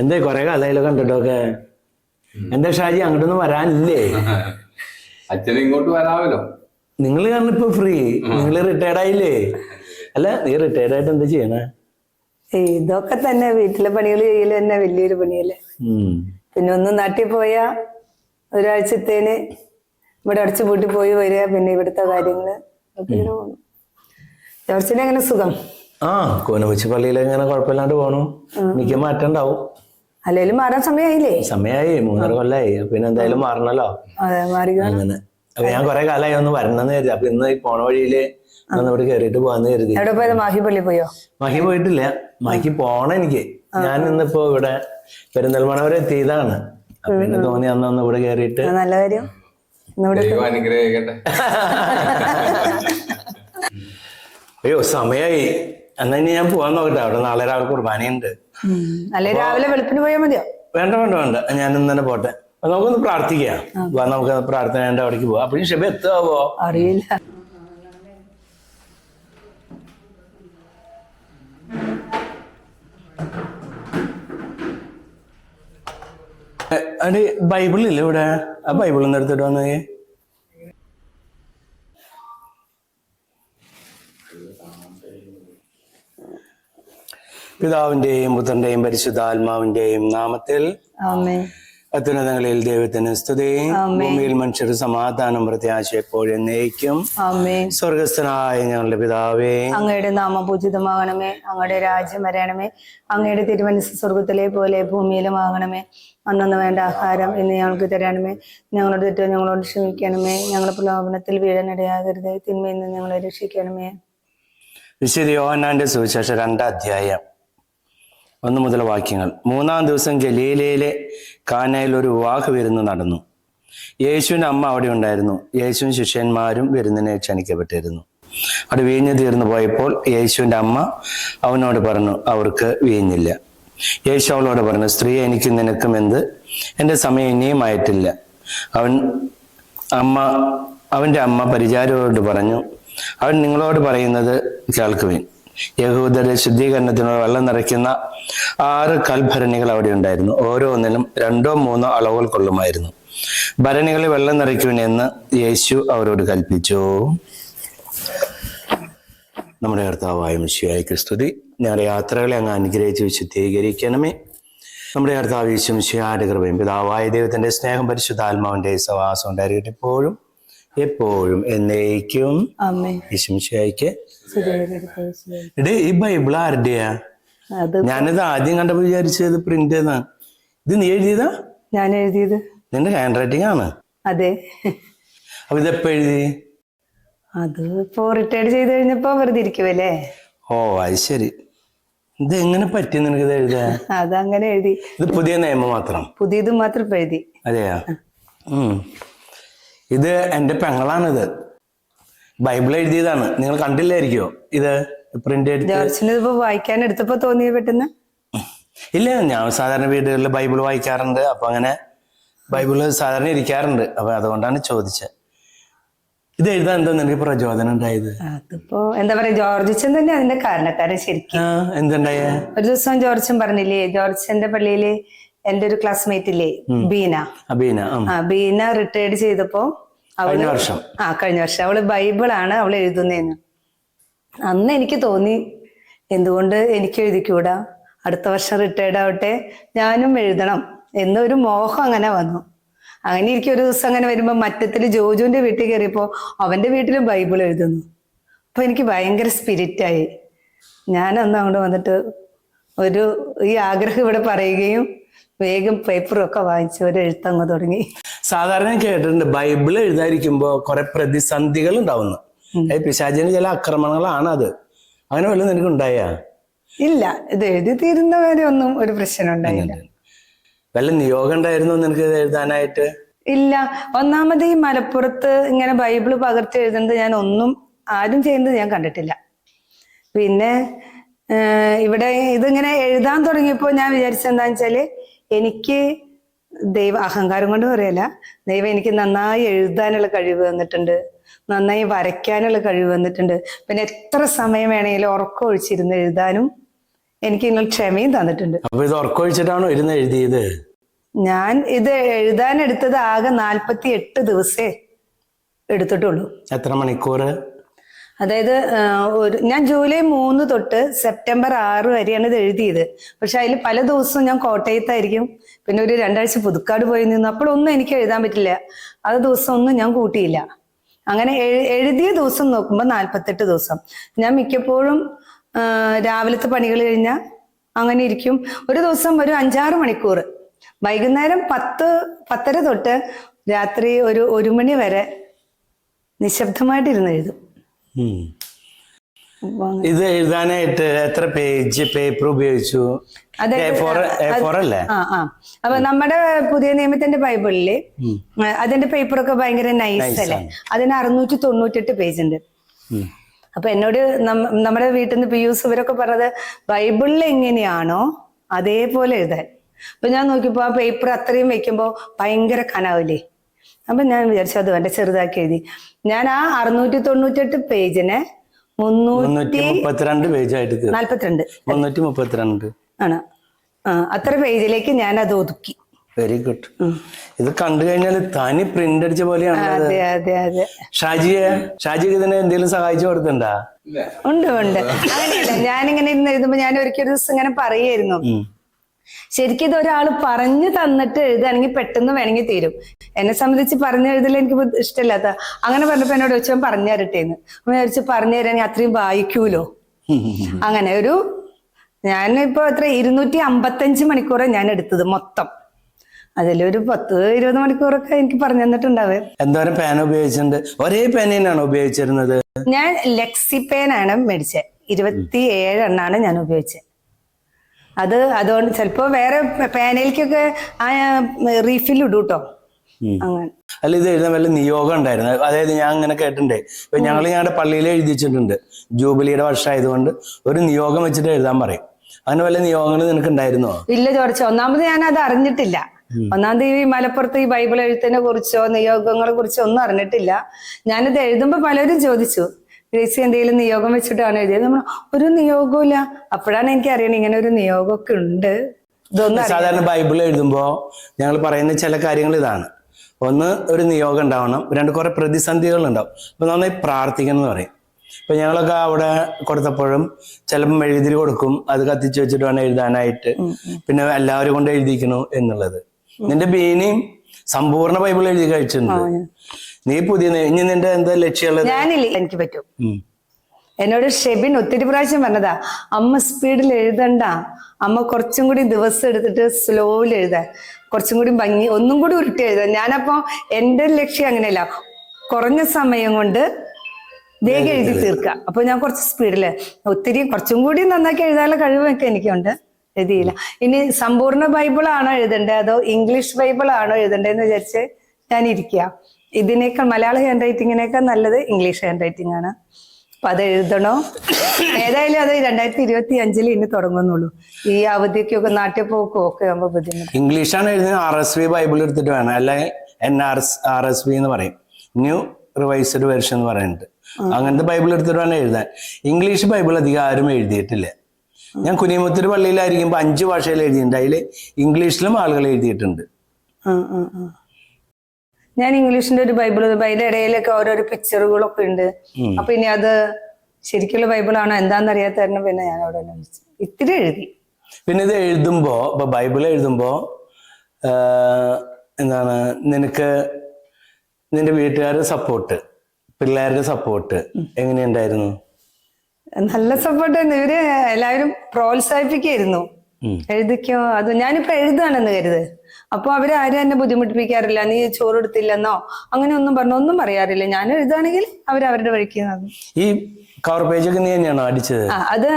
എന്തേ കൊറേ കാലമായാലോ കണ്ടിട്ടൊക്കെ എന്താ ഷാജി അങ്ങോട്ടൊന്നും വരാനില്ലേ? അച്ഛൻ ഇങ്ങോട്ട് വരാമല്ലോ. നിങ്ങൾ കാരണം ഇപ്പൊ ഫ്രീ നിങ്ങൾ റിട്ടയർഡ് ആയില്ലേ? അല്ല നീ റിട്ടയർഡ് ആയിട്ട് എന്താ ചെയ്യണേ? ഇതൊക്കെ തന്നെ. വീട്ടിലെ പണികൾ ചെയ്യൽ തന്നെ വലിയൊരു പണിയല്ലേ. പിന്നെ ഒന്ന് നാട്ടിൽ പോയാ ഒരാഴ്ചത്തേന് ഇവിടെ അടച്ചു പൂട്ടി പോയി വരിക പിന്നെ ഇവിടുത്തെ കാര്യങ്ങൾ ജോർജിനെ എങ്ങനെ സുഖം? ആ കോനമുച്ചി പള്ളിയിൽ എങ്ങനെ കുഴപ്പമില്ലാണ്ട് പോണു. എനിക്ക് മാറ്റം ഉണ്ടാവും. അല്ലെങ്കിലും മാറാൻ സമയമായില്ലേ സമയായി മൂന്നര കൊല്ലായി. പിന്നെ എന്തായാലും മാറണല്ലോ. അതെ മാറി അങ്ങനെ. അപ്പൊ ഞാൻ കൊറേ കാലമായി ഒന്ന് വരണമെന്ന് കരുതി. അപ്പൊ ഇന്ന് ഈ പോണ വഴിയിൽ ഒന്ന് ഇവിടെ കേറിയിട്ട് പോവാന്ന് കരുതി. എവിടെ പോയത്? മാഹി പള്ളി പോയോ? മാഹി പോയിട്ടില്ല. മാഹി പോണ എനിക്ക്. ഞാൻ ഇന്നിപ്പോ ഇവിടെ പെരിന്തൽമണ വരെ എത്തിയതാണ്. അപ്പൊ പിന്നെ തോന്നി അന്ന് ഒന്ന് ഇവിടെ കേറിയിട്ട്. നല്ല കാര്യം. അയ്യോ സമയായി. എന്നാ ഇനി ഞാൻ പോവാൻ നോക്കട്ടെ. അവിടെ നാളെ രാവിലെ കുർബാനയുണ്ട്. അല്ലെ രാവിലെ വെളുപ്പിന് പോയാൽ മതിയോ? വേണ്ട വേണ്ട വേണ്ട. ഞാൻ ഇന്ന് തന്നെ പോട്ടെ. നമുക്കൊന്ന് പ്രാർത്ഥിക്കാം. നമുക്ക് എന്റെ അവിടേക്ക് പോവാം. അപ്പോഴും ഷെബ എത്തുവോ? അറിയില്ല. അടി ബൈബിൾ ഇല്ല ഇവിടെ? ആ ബൈബിൾ ഒന്ന് എടുത്തിട്ട് വന്നേ. പിതാവിന്റെയും പുത്രന്റെയും പരിശുദ്ധാത്മാവിന്റെയും നാമത്തിൽ അത്യുന്നതങ്ങളിൽ ദൈവത്തിന് സ്തുതി. ഭൂമിയിൽ മനുഷ്യർ സമാധാനം പ്രത്യാശ എപ്പോഴും നയിക്കും സ്വർഗസ്ഥനായ ഞങ്ങളുടെ പിതാവേ. അങ്ങയുടെ നാമം പൂജിതമാകണമേ. അങ്ങയുടെ രാജ്യം വരണമേ. അങ്ങയുടെ തിരുമനസ് സ്വർഗത്തിലെ പോലെ ഭൂമിയിലും ആകണമേ. അന്നു വേണ്ട ആഹാരം ഇന്ന് ഞങ്ങൾക്ക് തരണമേ. ഞങ്ങളുടെ തെറ്റോ ഞങ്ങളോട് ക്ഷമിക്കണമേ. ഞങ്ങളുടെ പ്രലോഭനത്തിൽ വീഴനിടയാകരുത്. തിന്മയിൽ നിന്ന് ഞങ്ങളെ രക്ഷിക്കണമേ. വിശുദ്ധ യോഹന്നാന്റെ സുവിശേഷം രണ്ടാം അധ്യായം ഒന്ന് മുതൽ വാക്യങ്ങൾ. മൂന്നാം ദിവസം ഗലീലയിലെ കാനയിൽ ഒരു വിവാഹ വിരുന്ന് നടന്നു. യേശുവിന്റെ അമ്മ അവിടെ ഉണ്ടായിരുന്നു. യേശുവും ശിഷ്യന്മാരും വിരുന്നിനെ ക്ഷണിക്കപ്പെട്ടിരുന്നു. അവിടെ വീഞ്ഞു തീർന്നു പോയപ്പോൾ യേശുവിന്റെ അമ്മ അവനോട് പറഞ്ഞു അവർക്ക് വീഞ്ഞില്ല. യേശു അവളോട് പറഞ്ഞു സ്ത്രീ എനിക്കും നിനക്കും എന്ത്? എന്റെ സമയം ഇനിയും ആയിട്ടില്ല. അവൻ അമ്മ അവന്റെ അമ്മ പരിചാരകരോട് പറഞ്ഞു അവൻ നിങ്ങളോട് പറയുന്നത് കേൾക്കുവിൻ. യഹൂദരുടെ ശുദ്ധീകരണത്തിനുള്ള വെള്ളം നിറയ്ക്കുന്ന ആറ് കൽഭരണികൾ അവിടെ ഉണ്ടായിരുന്നു. ഓരോന്നിനും രണ്ടോ മൂന്നോ അളവുകൾ കൊള്ളുമായിരുന്നു. ഭരണികളിൽ വെള്ളം നിറയ്ക്കുവിൻ യേശു അവരോട് കൽപ്പിച്ചു. നമ്മുടെ കർത്താവായ മിശുവായ ക്രിസ്തുതി ഞങ്ങളുടെ യാത്രകളെ അങ്ങ് അനുഗ്രഹിച്ച് വിശുദ്ധീകരിക്കണമേ. നമ്മുടെ കർത്താവ് യേശു യേശുമിശിയായുടെ കൃപയും പിതാവായ ദൈവത്തിന്റെ സ്നേഹം പരിശുദ്ധാത്മാവിന്റെ സവാസം ഉണ്ടായിരിക്കട്ടെ എപ്പോഴും. എപ്പോഴും എന്നേക്കും. എടേ ഈ ബൈബിൾ ആരുടെയാ? ഞാനിത് ആദ്യം കണ്ടപ്പോ വിചാരിച്ചത് പ്രിന്റ് ഇത് നീ എഴുതിയതാ? ഞാൻ എഴുതിയത്. നിന്റെ ഹാൻഡ് റൈറ്റിംഗ് ആണ്. അതെ. അപ്പൊ ഇതെപ്പോ എഴുതി അത് ഇപ്പോ റിട്ടയർഡ് ചെയ്ത് കഴിഞ്ഞപ്പോ വെറുതെ ഇരിക്കുവല്ലേ? ഓ അത് ശരി. ഇത് എങ്ങനെ പറ്റി നിനക്ക് ഇത് എഴുതാ അതങ്ങനെ എഴുതി. ഇത് പുതിയ നിയമം മാത്രം. പുതിയത് മാത്രം എഴുതി. അതെയാ. ഇത് എന്റെ പെങ്ങളാണിത്. ബൈബിൾ എഴുതിയതാണ്. നിങ്ങൾ കണ്ടില്ലായിരിക്കോ ഇത്? പ്രിന്റ് എടുത്ത് വായിക്കാൻ എടുത്തപ്പോ തോന്നിയ പെട്ടെന്ന്? ഇല്ല ഞാൻ സാധാരണ വീടുകളിൽ ബൈബിൾ വായിക്കാറുണ്ട്. അപ്പൊ അങ്ങനെ ബൈബിൾ സാധാരണ ഇരിക്കാറുണ്ട്. അപ്പൊ അതുകൊണ്ടാണ് ചോദിച്ചത്. ഇത് എഴുതാൻ എന്താ നിനക്ക് പ്രചോദനം ഉണ്ടായത്? അതിപ്പോ എന്താ പറയാ ജോർജിച്ചൻ തന്നെ അതിന്റെ കാരണക്കാരൻ ശരിക്കും. എന്തുണ്ടായ? ഒരു ദിവസം ജോർജൻ പറഞ്ഞില്ലേ ജോർജന്റെ പള്ളിയിൽ എന്റെ ഒരു ക്ലാസ്മേറ്റ് ഇല്ലേ ബീന. ആ ബീന റിട്ടയർഡ് ചെയ്തപ്പോ അവൾ ആ കഴിഞ്ഞ വർഷം. അവൾ ബൈബിളാണ് അവൾ എഴുതുന്നതെന്ന് അന്ന് എനിക്ക് തോന്നി എന്തുകൊണ്ട് എനിക്ക് എഴുതിക്കൂടാ? അടുത്ത വർഷം റിട്ടയർഡ് ആവട്ടെ ഞാനും എഴുതണം എന്നൊരു മോഹം അങ്ങനെ വന്നു. അങ്ങനെ എനിക്ക് ഒരു ദിവസം അങ്ങനെ വരുമ്പോ മറ്റത്തിൽ ജോജുവിന്റെ വീട്ടിൽ കയറിയപ്പോ അവന്റെ വീട്ടിലും ബൈബിൾ എഴുതുന്നു. അപ്പൊ എനിക്ക് ഭയങ്കര സ്പിരിറ്റായി ഞാൻ അന്ന് അങ്ങോട്ട് വന്നിട്ട് ഒരു ഈ ആഗ്രഹം ഇവിടെ പറയുകയും വേഗം പേപ്പറും ഒക്കെ വാങ്ങിച്ച് ഒരു എഴുത്തങ്ങ് തുടങ്ങി. സാധാരണ കേട്ടിട്ടുണ്ട് ബൈബിൾ എഴുതാതിരിക്കുമ്പോ കുറെ പ്രതിസന്ധികൾ ഉണ്ടാവുന്നു. പിശാചിന് ചില ആക്രമണങ്ങളാണ് അത്. അങ്ങനെ വല്ലതും നിനക്ക് ഉണ്ടായ? ഇല്ല ഇത് എഴുതി തീരുന്ന വരെ ഒന്നും ഒരു പ്രശ്നം ഉണ്ടായില്ല. വല്ല നിയോഗം ഉണ്ടായിരുന്നു നിനക്ക് എഴുതാനായിട്ട്? ഇല്ല ഒന്നാമത് ഈ മലപ്പുറത്ത് ഇങ്ങനെ ബൈബിൾ പകർത്തി എഴുതുന്നത് ഞാൻ ഒന്നും ആരും ചെയ്യുന്നത് ഞാൻ കണ്ടിട്ടില്ല. പിന്നെ ഇവിടെ ഇതിങ്ങനെ എഴുതാൻ തുടങ്ങിയപ്പോൾ ഞാൻ വിചാരിച്ചത് എന്താന്ന് വെച്ചാൽ എനിക്ക് ദൈവ അഹങ്കാരം കൊണ്ട് പറയല്ല. ദൈവം എനിക്ക് നന്നായി എഴുതാനുള്ള കഴിവ് തന്നിട്ടുണ്ട്. നന്നായി വരയ്ക്കാനുള്ള കഴിവ് തന്നിട്ടുണ്ട്. പിന്നെ എത്ര സമയം വേണമെങ്കിലും ഉറക്കം ഒഴിച്ചിരുന്ന് എഴുതാനും എനിക്ക് നിങ്ങൾ ക്ഷമയും തന്നിട്ടുണ്ട്. അപ്പൊ ഇത് ഉറക്കൊഴിച്ചിട്ടാണോ ഇരുന്ന് എഴുതിയത്? ഞാൻ ഇത് എഴുതാൻ എടുത്തത് ആകെ നാൽപ്പത്തി എട്ട് ദിവസേ എടുത്തിട്ടുള്ളൂ. എത്ര മണിക്കൂർ അതായത് ഒരു ഞാൻ ജൂലൈ മൂന്ന് തൊട്ട് സെപ്റ്റംബർ ആറ് വരെയാണ് ഇത് എഴുതിയത്. പക്ഷെ അതിൽ പല ദിവസവും ഞാൻ കോട്ടയത്തായിരിക്കും. പിന്നെ ഒരു രണ്ടാഴ്ച പുതുക്കാട് പോയി നിന്നു. അപ്പോഴൊന്നും എനിക്ക് എഴുതാൻ പറ്റില്ല. അത് ദിവസം ഒന്നും ഞാൻ കൂട്ടിയില്ല. അങ്ങനെ എഴുതിയ ദിവസം നോക്കുമ്പോൾ നാൽപ്പത്തെട്ട് ദിവസം. ഞാൻ മിക്കപ്പോഴും രാവിലത്തെ പണികൾ കഴിഞ്ഞാൽ അങ്ങനെ ഇരിക്കും. ഒരു ദിവസം ഒരു അഞ്ചാറ് മണിക്കൂർ വൈകുന്നേരം പത്ത് പത്തര തൊട്ട് രാത്രി ഒരു ഒരു മണി വരെ നിശബ്ദമായിട്ടിരുന്ന് എഴുതും. ഇത് എഴുതാനായിട്ട് എത്ര പേജ് പേപ്പർ ഉപയോഗിച്ചു? അപ്പൊ നമ്മുടെ പുതിയ നിയമത്തിന്റെ ബൈബിളിൽ അതിന്റെ പേപ്പറൊക്കെ ഭയങ്കര നൈസ് അല്ലേ? അതിന് അറുന്നൂറ്റി തൊണ്ണൂറ്റെട്ട് പേജ് ഉണ്ട്. അപ്പൊ എന്നോട് നമ്മുടെ വീട്ടിൽ നിന്ന് പിയൂസ് ഇവരൊക്കെ പറഞ്ഞത് ബൈബിളിൽ എങ്ങനെയാണോ അതേപോലെ എഴുതാൻ. അപ്പൊ ഞാൻ നോക്കിയപ്പോ ആ പേപ്പർ അത്രയും വെക്കുമ്പോ ഭയങ്കര കനാവില്ലേ? അപ്പൊ ഞാൻ വിചാരിച്ചു അത് വേണ്ട ചെറുതാക്കി എഴുതി. ഞാൻ ആ അറുന്നൂറ്റി തൊണ്ണൂറ്റെട്ട് പേജിനെ മുന്നൂറ്റി മുപ്പത്തിരണ്ട് പേജായിട്ട് തീർന്നു നാല്പത്തിരണ്ട്. മുന്നൂറ്റി മുപ്പത്തിരണ്ട് ആണ് അത്ര പേജിലേക്ക് ഞാൻ അത് ഒതുക്കി. വെരി ഗുഡ് ഇത് കണ്ടു കഴിഞ്ഞാൽ തനി പ്രിന്റ് അടിച്ച പോലെയാണ് ഷാജിയെ ഷാജിക്ക് ഇതിനെ എന്തെങ്കിലും സഹായിച്ചു കൊടുത്തിണ്ടാ ഉണ്ട് ഉണ്ട്. അങ്ങനെയല്ല ഞാനിങ്ങനെ ഇരുന്ന് എഴുതുമ്പോ ഞാൻ ഒരിക്കൽ ദിവസം ഇങ്ങനെ പറയായിരുന്നു. ശരിക്കും ഇത് ഒരാൾ പറഞ്ഞു തന്നിട്ട് എഴുതുകയാണെങ്കിൽ പെട്ടെന്ന് വേണമെങ്കിൽ തീരും. എന്നെ സംബന്ധിച്ച് പറഞ്ഞു എഴുതൽ എനിക്ക് ഇഷ്ടമില്ലാത്ത അങ്ങനെ പറഞ്ഞപ്പോ എന്നോട് ചോദിച്ചാൽ പറഞ്ഞു തരട്ടേന്ന്. അപ്പൊ വിചാരിച്ച് പറഞ്ഞു തരാണെങ്കിൽ അത്രയും വായിക്കൂലോ? അങ്ങനെ ഒരു ഞാനിപ്പോ എത്ര ഇരുന്നൂറ്റി അമ്പത്തഞ്ച് മണിക്കൂറാണ് ഞാൻ എടുത്തത് മൊത്തം. അതിലൊരു പത്ത് ഇരുപത് മണിക്കൂറൊക്കെ എനിക്ക് പറഞ്ഞു തന്നിട്ടുണ്ടാവേ. എന്തോരം പേന ഉപയോഗിച്ചിട്ടുണ്ട്? ഒരേ പേന തന്നെയാണോ ഉപയോഗിച്ചിരുന്നത്? ഞാൻ ലെക്സി പേനാണ് മേടിച്ചത് ഇരുപത്തി ഏഴെണ്ണാണ് ഞാൻ ഉപയോഗിച്ചത് അത് അതുകൊണ്ട് ചിലപ്പോ വേറെ പാനലിക്കൊക്കെ ആ റീഫിൽ ഇടും കേട്ടോ അല്ല ഇത് എഴുതാൻ വല്ല നിയോഗം ഉണ്ടായിരുന്നു. അതായത് ഞാൻ അങ്ങനെ കേട്ടിട്ടുണ്ട്. ഇപ്പൊ ഞങ്ങൾ ഞങ്ങളുടെ പള്ളിയിൽ എഴുതിച്ചിട്ടുണ്ട് ജൂബിലിയുടെ വർഷമായതുകൊണ്ട് ഒരു നിയോഗം വെച്ചിട്ട് എഴുതാൻ പറയും. അങ്ങനെ വല്ല നിയോഗങ്ങൾ നിനക്ക് ഉണ്ടായിരുന്നോ? ഇല്ല ചോർച്ച ഒന്നാമത് ഞാൻ അത് അറിഞ്ഞിട്ടില്ല ഒന്നാമത് ഈ മലപ്പുറത്ത് ഈ ബൈബിൾ എഴുത്തിനെ കുറിച്ചോ നിയോഗങ്ങളെ കുറിച്ചോ ഒന്നും അറിഞ്ഞിട്ടില്ല. ഞാനിത് എഴുതുമ്പോ പലരും ചോദിച്ചു. ഗ്രേസി എന്തെങ്കിലും നിയോഗം വെച്ചിട്ടാണ് എഴുതിയത്? നമ്മൾ ഒരു നിയോഗവും ഇല്ല അപ്പോഴാണ് എനിക്ക് അറിയണത് ഇങ്ങനെ ഒരു നിയോഗമൊക്കെ ഉണ്ട്. സാധാരണ ബൈബിൾ എഴുതുമ്പോ ഞങ്ങൾ പറയുന്ന ചില കാര്യങ്ങൾ ഇതാണ്. ഒന്ന് ഒരു നിയോഗം ഉണ്ടാവണം. രണ്ട് കുറെ പ്രതിസന്ധികൾ ഉണ്ടാവും. അപ്പൊ നന്നായി പ്രാർത്ഥിക്കണം എന്ന് പറയും. ഇപ്പൊ ഞങ്ങളൊക്കെ അവിടെ കൊടുത്തപ്പോഴും ചിലപ്പോൾ എഴുതി കൊടുക്കും. അത് കത്തിച്ചു വെച്ചിട്ട് വേണം എഴുതാനായിട്ട്. പിന്നെ എല്ലാവരും കൊണ്ട് എഴുതിക്കണു എന്നുള്ളത്. നിന്റെ ബീനിയും സമ്പൂർണ ബൈബിൾ എഴുതി കഴിച്ചിട്ടുണ്ട്. നീ പുതിയ ഇനി നിന്റെ എന്താ ലക്ഷ്യമുള്ളത്? ഞാനില്ലേ എനിക്ക് പറ്റും. എന്നോട് ഷെബിൻ ഒത്തിരി പ്രാവശ്യം പറഞ്ഞതാ അമ്മ സ്പീഡിൽ എഴുതണ്ട. അമ്മ കുറച്ചും കൂടി ദിവസം എടുത്തിട്ട് സ്ലോയിൽ എഴുതാൻ. കുറച്ചും കൂടി ഭംഗി ഒന്നും കൂടി ഉരുട്ടി എഴുതാൻ. ഞാനപ്പോ എന്റെ ലക്ഷ്യം അങ്ങനെയല്ല. കുറഞ്ഞ സമയം കൊണ്ട് വേഗം എഴുതി തീർക്കുക. അപ്പൊ ഞാൻ കുറച്ച് സ്പീഡിൽ ഒത്തിരി കുറച്ചും കൂടി നന്നാക്കി എഴുതാനുള്ള കഴിവൊക്കെ എനിക്കുണ്ട്. എഴുതിയില്ല. ഇനി സമ്പൂർണ ബൈബിൾ ആണോ എഴുതണ്ടേ അതോ ഇംഗ്ലീഷ് ബൈബിൾ ആണോ എഴുതണ്ടേന്ന് വിചാരിച്ച് ഞാൻ ഇരിക്കുക ഇതിനേക്കാൾ മലയാള ഹാൻഡ് റൈറ്റിങ്ങിനേക്കാൾ നല്ലത് ഇംഗ്ലീഷ് ഹാൻഡ് റൈറ്റിംഗ് ആണ്. അപ്പൊ അത് എഴുതണോ? ഏതായാലും അത് രണ്ടായിരത്തി ഇരുപത്തി അഞ്ചിൽ ഇനി തുടങ്ങുന്നുള്ളൂ. ഈ അവധിക്കൊക്കെ നാട്ടിൽ ഒക്കെ ആകുമ്പോ ബുദ്ധിമുട്ട്. ഇംഗ്ലീഷാണ് എഴുതുന്നത്. ആർ എസ് വി ബൈബിൾ എടുത്തിട്ട് വേണം. അല്ലെങ്കിൽ N R S R S V എന്ന് പറയും. ന്യൂ റിവൈസ്ഡ് വെർഷൻ എന്ന് പറയുന്നുണ്ട് അങ്ങനത്തെ ബൈബിൾ എടുത്തിട്ട് വേണം എഴുതാൻ. ഇംഗ്ലീഷ് ബൈബിൾ അധികം ആരും എഴുതിയിട്ടില്ല. ഞാൻ കുനിയമുത്തൂർ പള്ളിയിലായിരിക്കുമ്പോൾ അഞ്ച് ഭാഷയിൽ എഴുതിയിട്ടുണ്ട്. അതിൽ ഇംഗ്ലീഷിലും ആളുകൾ എഴുതിയിട്ടുണ്ട്. ഞാൻ ഇംഗ്ലീഷിന്റെ ഒരു ബൈബിൾ അതിന്റെ ഇടയിലൊക്കെ ഓരോരോ പിക്ചറുകളൊക്കെ ഉണ്ട്. അപ്പൊ ഇനി അത് ശരിക്കുള്ള ബൈബിളാണോ എന്താണെന്ന് അറിയാത്ത കാരണം പിന്നെ ഞാൻ അവിടെ. ഇത്തിരി എഴുതി. പിന്നെ ഇത് എഴുതുമ്പോ ഇപ്പൊ ബൈബിൾ എഴുതുമ്പോ എന്താണ് നിനക്ക് നിന്റെ വീട്ടുകാരുടെ സപ്പോർട്ട് പിള്ളേരുടെ സപ്പോർട്ട് എങ്ങനെയുണ്ടായിരുന്നു? നല്ല സപ്പോർട്ട് ഇവർ എല്ലാവരും പ്രോത്സാഹിപ്പിക്കായിരുന്നു. എഴുതിക്കോ അത് ഞാനിപ്പോ എഴുതാണെന്ന് കരുത്. അപ്പൊ അവർ ആരും എന്നെ ബുദ്ധിമുട്ടിപ്പിക്കാറില്ല നീ ചോറ് എടുത്തില്ലെന്നോ അങ്ങനെ ഒന്നും പറഞ്ഞു ഒന്നും പറയാറില്ല. ഞാൻ എഴുതുകയാണെങ്കിൽ അവർ അവരുടെ വഴിക്ക് നടന്നു ഈ കവർ നീ തന്നെയാണോ അടിച്ചത്? അത്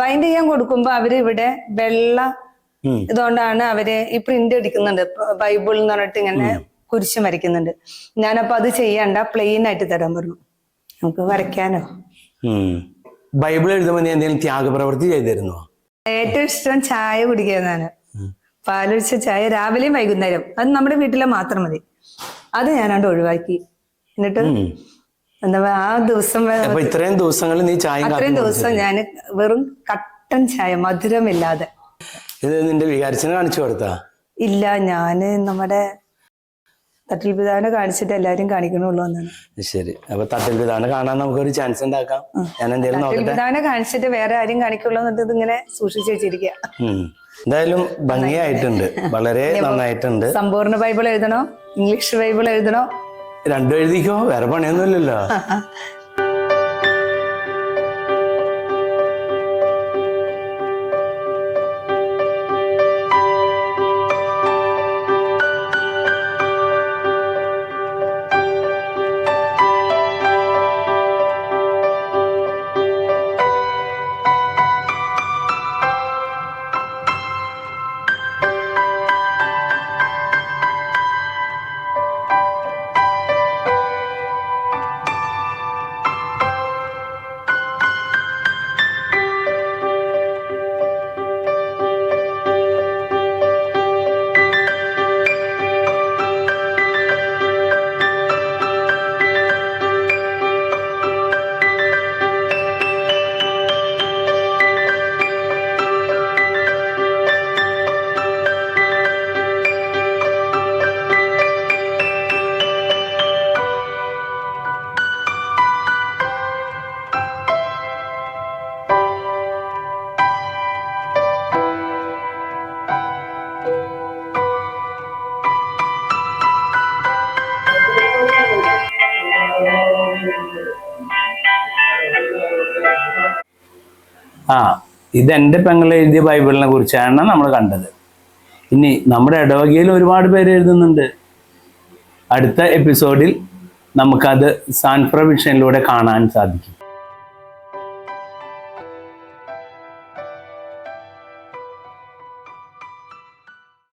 ബൈൻഡ് ചെയ്യാൻ കൊടുക്കുമ്പോ അവർ ഇവിടെ വെള്ള ഇതുകൊണ്ടാണ് അവർ ഈ പ്രിന്റ് അടിക്കുന്നുണ്ട് ബൈബിൾ എന്ന് പറഞ്ഞിട്ട് ഇങ്ങനെ കുരിശും വരയ്ക്കുന്നുണ്ട്. ഞാനപ്പോ അത് ചെയ്യണ്ട പ്ലെയിൻ ആയിട്ട് തരാൻ പറഞ്ഞു. നമുക്ക് വരയ്ക്കാനോ ബൈബിൾ എഴുതുമ്പോൾ നീ എന്തെങ്കിലും ത്യാഗപ്രവൃത്തി ചെയ്തിരുന്നോ? ഏറ്റവും ഇഷ്ടം ചായ കുടിക്കുന്നതാണ് പാലൊഴിച്ച ചായ രാവിലെയും വൈകുന്നേരം. അത് നമ്മുടെ വീട്ടിലെ മാത്രം മതി. അത് ഞാനാണ്ട് ഒഴിവാക്കി. എന്നിട്ട് എന്താ ആ ദിവസം ഇത്രയും ദിവസങ്ങളിൽ നീ ചായം അത്രയും ദിവസം ഞാൻ വെറും കട്ടൻ ചായ മധുരമില്ലാതെ. ഇത് നിന്റെ വികാരിച്ചിനെ കാണിച്ചു കൊടുത്താ? ഇല്ല ഞാൻ നമ്മുടെ തട്ടിൽ പിതാവിനെ കാണിച്ചിട്ട് എല്ലാരും കാണിക്കണുള്ളൂ എന്നാണ്. ശരി. അപ്പൊ തട്ടിൽ പിതാവിനെ കാണാൻ നമുക്കൊരു ചാൻസ് ഉണ്ടാക്കാം. ഞാൻ എന്തെങ്കിലും നോക്കട്ടെ? പിതാവിനെ കാണിച്ചിട്ട് വേറെ ആരും കാണിക്കുള്ളൂ എന്നിട്ട് ഇങ്ങനെ സൂക്ഷിച്ചു വെച്ചിരിക്കുക എന്തായാലും ഭംഗിയായിട്ടുണ്ട്. വളരെ നന്നായിട്ടുണ്ട്. സമ്പൂർണ ബൈബിൾ എഴുതണോ? ഇംഗ്ലീഷ് ബൈബിൾ എഴുതണോ? രണ്ടും എഴുതിക്കോ. വേറെ പണിയൊന്നുമില്ലല്ലോ. ആ ഇത് എന്റെ പെങ്ങൾ എഴുതിയ ബൈബിളിനെ കുറിച്ചാണ് നമ്മൾ കണ്ടത്. ഇനി നമ്മുടെ ഇടവകയിൽ ഒരുപാട് പേര് എഴുതുന്നുണ്ട്. അടുത്ത എപ്പിസോഡിൽ നമുക്കത് സാൻഫ്രവിഷനിലൂടെ കാണാൻ സാധിക്കും.